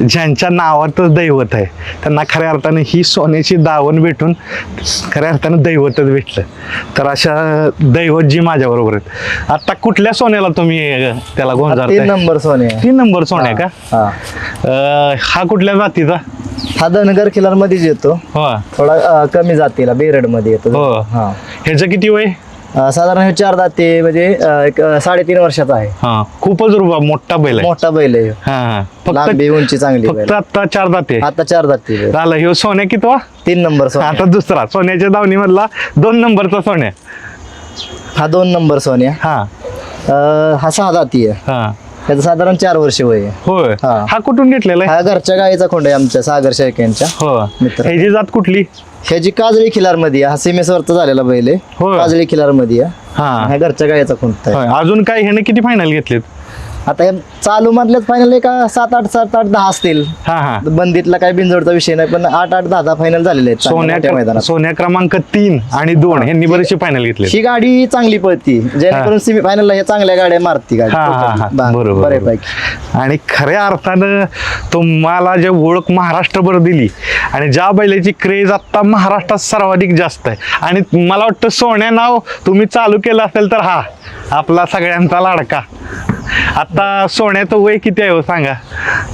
ज्यांच्या नावातच दैवत आहे त्यांना खऱ्या अर्थाने ही सोन्याची दावण भेटून खऱ्या अर्थानं दैवतच भेटलं. तर अशा दैवत जी माझ्याबरोबर आहेत. आता कुठल्या सोन्याला तुम्ही त्याला गोंजार तीन नंबर सोने तीन नंबर सोन्या का? हा. कुठल्या जातीचा? हा धनगर किल्ल्यामध्येच येतो. हो. थोडा कमी जातीला बेरडमध्ये येतो हो. ह्याचं किती वय? अं, साधारण हे चार दाते म्हणजे अं, एक अं, साडेतीन वर्षाचा आहे. हा खूपच रुबा मोठा बैल आहे. मोठा बैल आहे. ह्यो. हा हा. फक्त लांबी उंची चांगली फक्त बैल. आता चार दाते. आता चार दाते बैल. झालं ह्यो सोन्या कितवा तीन नंबर सोन्या. आता दुसरा सोन्याच्या दावणी मधला दोन नंबरचा सोन्या. हा दोन नंबर सोन्या. हा. अं, हा सहा दाती आहे. हा. त्याचं साधारण चार वर्ष वय आहे. होय. हा. हा कुठून घेतलेला आहे? हा घरच्या गाईचा खोंड आहे आमच्या सागर शेळक्यांच्या हो मित्र. ह्याची जात कुठली? ह्याची काजळी खिलारमध्ये आहे. हा सीमेसवरचा झालेला बैल आहे होय. काजळी खिलारमध्ये आहे. हा हा घरच्या आहे होय. अजून काय ह्याने किती फायनल घेतलेत आता चालू मधल्याच फायनल का सात आठ सात आठ दहा असतील. हा हा. बंदीतला काही बिनजोडचा विषय नाही पण आठ आठ दहा दहा फायनल झालेले आहेत सोन्या मोठ्या मैदानात. सोन्या क्रमांक तीन आणि दोन ह्यांनी बरेचसे फायनल घेतले ही गाडी चांगली पळती जेणेकरून सेमी फायनल ह्या चांगल्या गाड्या मारती गाडी. हा, हा, हा. बरोबर, बऱ्यापैकी. आणि खऱ्या अर्थानं तुम्हाला जे ओळख महाराष्ट्रभर दिली आणि ज्या बैलाची क्रेज आता महाराष्ट्रात सर्वाधिक जास्त आहे. आणि मला वाटतं सोन्या नाव तुम्ही चालू केलं असेल तर हा आपला सगळ्यांचा लाडका. आता सोन्याचं वय किती आहे हो सांगा.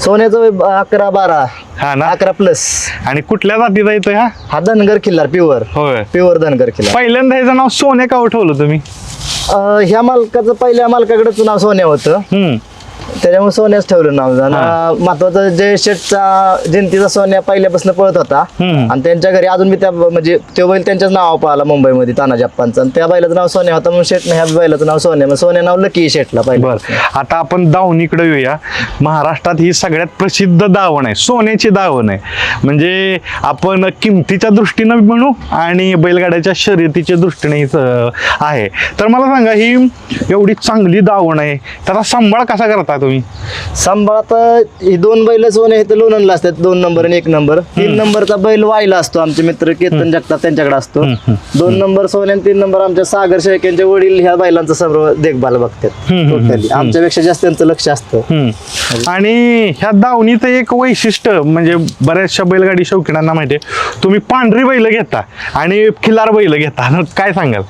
सोन्याचं वय अकरा बारा. हा ना? अकरा प्लस आणि कुठल्या जातीचा येतोय हा? हा धनगर किल्लार प्युअर होय. प्युअर धनगर किल्लार पहिल्यांदा ह्याचं नाव सोने का ठेवलं तुम्ही. अं, ह्या मालकाचं पहिल्या मालकाकडेच नाव सोन्या होतं. हम्म. त्याच्यामुळे सोन्याच ठेवलं नाव महत्वाचं जय शेठचा जयंतीचा सोन्या पहिल्यापासून पळत होता. आणि त्यांच्या घरी अजून मी त्या म्हणजे तो बैल त्यांच्याच नाव पाहिला मुंबईमध्ये तानाजी अप्पांचं आणि त्या बैलाचं नाव सोन्या होता म्हणून शेठ ह्या बैलाचं नाव सोन्या मग सोन्या नाव लकी शेठला बर. पहिलं आता आपण दावणीकडे येऊया. महाराष्ट्रात ही सगळ्यात प्रसिद्ध दावण आहे. सोन्याची दावण आहे. म्हणजे आपण किमतीच्या दृष्टीनं म्हणू आणि बैलगाड्याच्या शर्यतीच्या दृष्टीने आहे. तर मला सांगा ही एवढी चांगली दावण आहे. त्याचा सांभाळ कसा करता तुम्ही? सांभाळात ही दोन बैल सोने हे तर लोणंदला असतात दोन नंबर आणि एक नंबर. तीन नंबरचा बैल वाईला असतो आमचे मित्र केतन जगताप त्यांच्याकडे असतो. दोन नंबर सोने आणि तीन नंबर आमच्या सागर शेळक्यांचे वडील ह्या बैलांचं सर्व देखभाल बघतात टोटली आमच्यापेक्षा जास्त त्यांचं लक्ष असतं. आणि ह्या दावणीचं एक वैशिष्ट्य म्हणजे बऱ्याचशा बैलगाडी शौकीनांना माहिती आहे तुम्ही पांढरी बैल घेता आणि खिलार बैल घेता. काय सांगाल?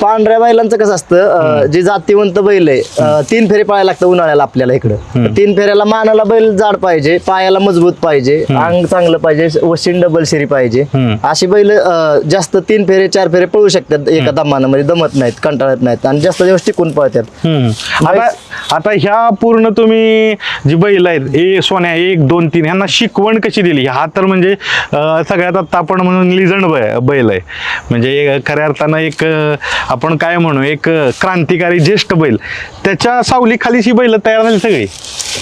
पांढऱ्या बैलांचं कसं असतं अं, जे जातीवंत बैल आहे अं, तीन फेरे पाळायला लागतं उन्हाळ्याला आपल्याला इकडं. तीन फेऱ्याला मानाला बैल जाड पाहिजे पायाला मजबूत पाहिजे अंग चांगलं पाहिजे वशिंड डबल शिरी पाहिजे. अशी बैल अं, जास्त तीन फेरे चार फेरे पळू शकतात एका दमानं म्हणजे दमत नाहीत कंटाळत नाहीत आणि जास्त दिवस टिकून पळतात. हम्म. आता आता ह्या पूर्ण तुम्ही जी बैल आहेत ए सोन्या एक दोन तीन ह्यांना शिकवण कशी दिली? हा तर म्हणजे सगळ्यात आता आपण म्हणून लिजंड बैल आहे. म्हणजे खऱ्या अर्थानं एक आपण काय म्हणू एक क्रांतिकारी ज्येष्ठ बैल. त्याच्या सावलीखालीची बैल तयार झाली सगळी.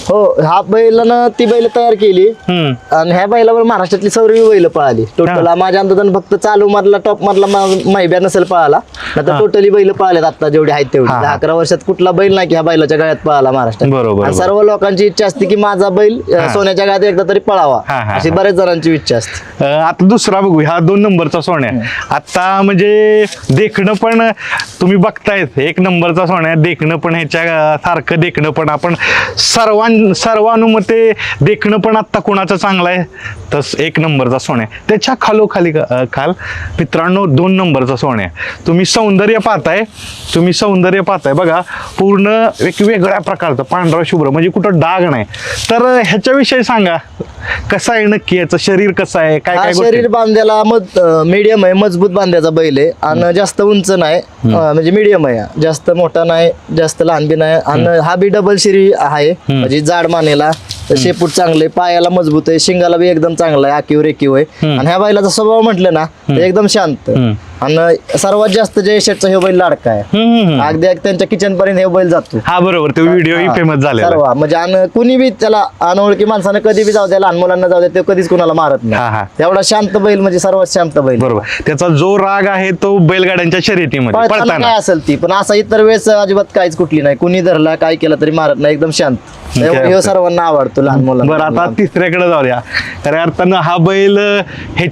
हो हा बैलानं ती बैल तयार केली. हम्म. आणि ह्या बैलावर महाराष्ट्रातली सर्व बैल पळाली. टोटल माझ्या अंदाजानं फक्त चालू मधला टॉप मधला माहिब्या नसेल पळाला. नाही टोटली बैल पळालेत आता जेवढे आहेत तेवढे. दहा अकरा वर्षात कुठला बैल नाही की ह्या बैलाच्या गळ्यात पळाला महाराष्ट्रात. बरोबर, आणि. सर्व लोकांची इच्छा असते की माझा बैल अं. सोन्याच्या गळ्यात एकदा तरी पळावा. हा, हा, अशी. बऱ्याच जणांची इच्छा असते. अं, आता दुसरा बघू हा दोन नंबरचा सोन्या. आता म्हणजे देखणं पण तुम्ही बघतायत एक नंबरचा सोन्या देखणं पण ह्याच्या अं, सारखं देखणं पण आपण सर्वां सर्वानुमते देखणं पण आत्ता कोणाचं चांगलं आहे? तस एक नंबरचा सोन्या त्याच्या खालोखाली खाल. मित्रांनो दोन नंबरचा सोन्या तुम्ही सौंदर्य पाहताय. तुम्ही सौंदर्य पाहताय. बघा पूर्ण एक वेगळ्या प्रकारचं पांढरा शुभ्र म्हणजे कुठं डाग नाही. तर ह्याच्याविषयी सांगा. कसं आहे नक्की याचं? शरीर कसं आहे? काय काय शरीर बांध्याला मज मीडियम आहे मजबूत बांध्याचा बैल आहे. आणि जास्त उंच नाही म्हणजे मीडियम आहे. जास्त मोठा नाही जास्त लहान बी नाही. आणि हा बी डबल शिरी आहे. म्हणजे जाड मानेला शेपूट चांगले पायाला मजबूत आहे शिंगाला बी एकदम चांगला आहे आकीव रेकीव आहे. आणि ह्या बैलाचा स्वभाव म्हटलं ना एकदम शांत. आणि सर्वात जास्त जय शेटचा हे बैल लाडका आहे. हम्म, हम्म, हम्म. अगदी त्यांच्या किचन पर्यंत हे बैल जातो. हा बरोबर. तो व्हिडिओ हा, फेमस झालेला सर्व. म्हणजे आणि कुणी बी त्याला अनोळखी माणसानं कधी बी जाऊ द्या लहान मुलांना जाऊ द्या ते कधीच कुणाला मारत हा, हा. नाही एवढा शांत बैल म्हणजे सर्वात शांत बैल. बरोबर. त्याचा जो राग आहे तो बैलगाड्यांच्या शर्यतीमध्ये पळताना पळताना. काय असेल ती? पण असा इतर वेळेस अजिबात काहीच कुठली नाही. कुणी धरला काय केलं तरी मारत नाही. एकदम शांत. त्यामुळे ह्यो सर्वांना आवडतो लहान बरं आता मुलांना तिसऱ्याकडे जाऊया. खऱ्या अर्थानं हा बैल ह्याची